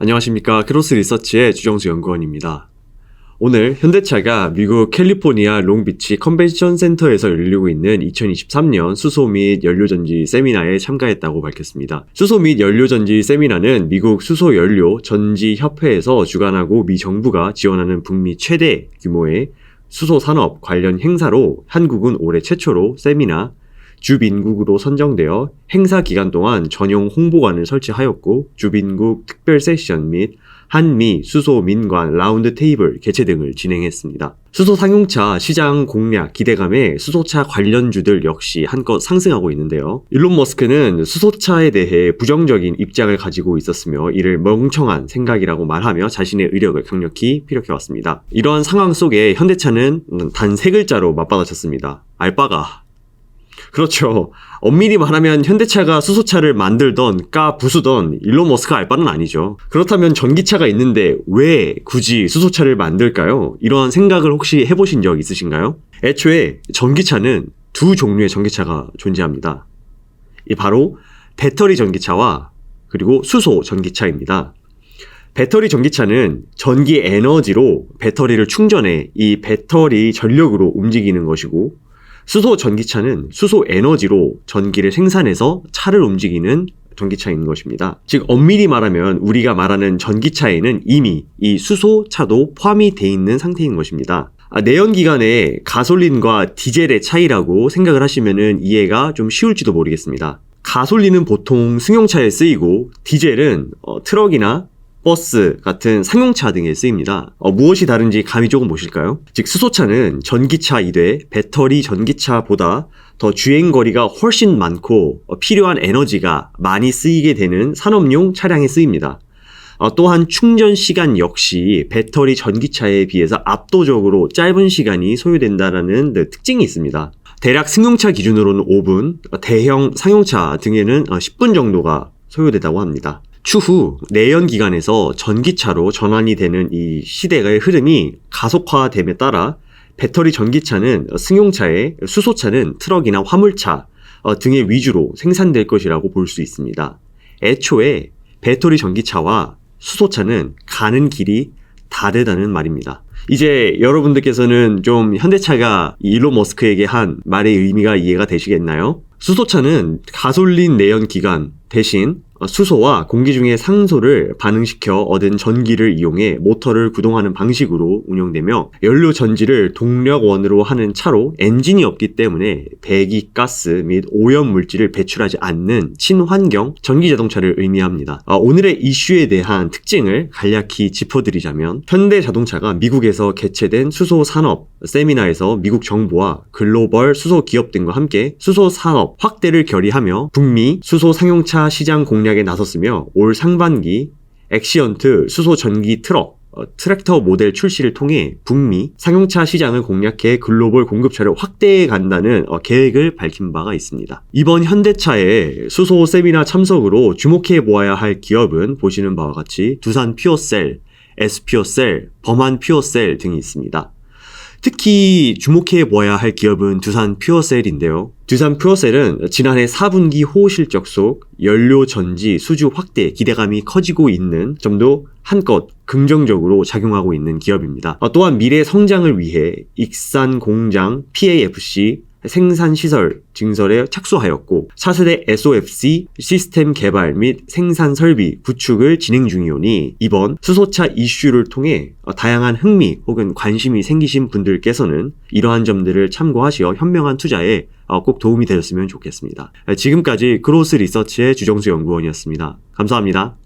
안녕하십니까. 크로스 리서치의 주정수 연구원입니다. 오늘 현대차가 미국 캘리포니아 롱비치 컨벤션 센터에서 열리고 있는 2023년 수소 및 연료전지 세미나에 참가했다고 밝혔습니다. 수소 및 연료전지 세미나는 미국 수소 연료 전지 협회에서 주관하고 미 정부가 지원하는 북미 최대 규모의 수소 산업 관련 행사로 한국은 올해 최초로 세미나 주빈국으로 선정되어 행사 기간 동안 전용 홍보관을 설치하였고 주빈국 특별 세션 및 한미 수소 민관 라운드 테이블 개최 등을 진행했습니다. 수소 상용차 시장 공략 기대감에 수소차 관련주들 역시 한껏 상승하고 있는데요. 일론 머스크는 수소차에 대해 부정적인 입장을 가지고 있었으며 이를 멍청한 생각이라고 말하며 자신의 의력을 강력히 피력해 왔습니다. 이러한 상황 속에 현대차는 단 세 글자로 맞받아쳤습니다. 알바가 그렇죠. 엄밀히 말하면 현대차가 수소차를 만들던 까 부수던 일론 머스크 알 바는 아니죠. 그렇다면 전기차가 있는데 왜 굳이 수소차를 만들까요? 이러한 생각을 혹시 해보신 적 있으신가요? 애초에 전기차는 두 종류의 전기차가 존재합니다. 이 바로 배터리 전기차와 그리고 수소 전기차입니다. 배터리 전기차는 전기 에너지로 배터리를 충전해 이 배터리 전력으로 움직이는 것이고 수소 전기차는 수소 에너지로 전기를 생산해서 차를 움직이는 전기차인 것입니다. 즉 엄밀히 말하면 우리가 말하는 전기차에는 이미 이 수소차도 포함이 돼 있는 상태인 것입니다. 아, 내연 기관의 가솔린과 디젤의 차이라고 생각을 하시면 이해가 좀 쉬울지도 모르겠습니다. 가솔린은 보통 승용차에 쓰이고 디젤은 어, 트럭이나 버스 같은 상용차 등에 쓰입니다. 어, 무엇이 다른지 감이 조금 보실까요? 즉 수소차는 전기차 2대 배터리 전기차보다 더 주행 거리가 훨씬 많고 어, 필요한 에너지가 많이 쓰이게 되는 산업용 차량에 쓰입니다. 어, 또한 충전 시간 역시 배터리 전기차에 비해서 압도적으로 짧은 시간이 소요된다는 네, 특징이 있습니다. 대략 승용차 기준으로는 5분, 어, 대형 상용차 등에는 어, 10분 정도가 소요되다고 합니다. 추후 내연 기관에서 전기차로 전환이 되는 이 시대의 흐름이 가속화됨에 따라 배터리 전기차는 승용차에 수소차는 트럭이나 화물차 어, 등의 위주로 생산될 것이라고 볼 수 있습니다. 애초에 배터리 전기차와 수소차는 가는 길이 다르다는 말입니다. 이제 여러분들께서는 좀 현대차가 일론 머스크에게 한 말의 의미가 이해가 되시겠나요? 수소차는 가솔린 내연 기관 대신 수소와 공기 중의 상소를 반응시켜 얻은 전기를 이용해 모터를 구동하는 방식으로 운영되며 연료 전지를 동력원으로 하는 차로 엔진이 없기 때문에 배기 가스 및 오염 물질을 배출하지 않는 친환경 전기 자동차를 의미합니다. 아, 오늘의 이슈에 대한 특징을 간략히 짚어드리자면 현대 자동차가 미국에서 개최된 수소 산업 세미나에서 미국 정부와 글로벌 수소 기업 등과 함께 수소 산업 확대를 결의하며 북미 수소 상용차 시장 공략 에 나섰으며 올 상반기 엑시언트 수소 전기 트럭 어, 트랙터 모델 출시를 통해 북미 상용차 시장을 공략해 글로벌 공급차를 확대해 간다는 어, 계획을 밝힌 바가 있습니다. 이번 현대차의 수소 세미나 참석으로 주목해 보아야 할 기업은 보시는 바와 같이 두산 퓨어셀, 에스퓨어셀, 범한 퓨어셀 등이 있습니다. 특히 주목해 보아야 할 기업은 두산 퓨어셀인데요. 두산 퓨어셀은 지난해 4분기 호호 실적 속 연료 전지 수주 확대 기대감이 커지고 있는 점도 한껏 긍정적으로 작용하고 있는 기업입니다. 어, 또한 미래 성장을 위해 익산 공장 PAFC 생산시설 증설에 착수하였고 차세대 SOFC 시스템 개발 및 생산 설비 구축을 진행 중이오니 이번 수소차 이슈를 통해 어, 다양한 흥미 혹은 관심이 생기신 분들께서는 이러한 점들을 참고하시어 현명한 투자에 어, 꼭 도움이 되셨으면 좋겠습니다. 지금까지 크로스 리서치의 주정수 연구원이었습니다. 감사합니다.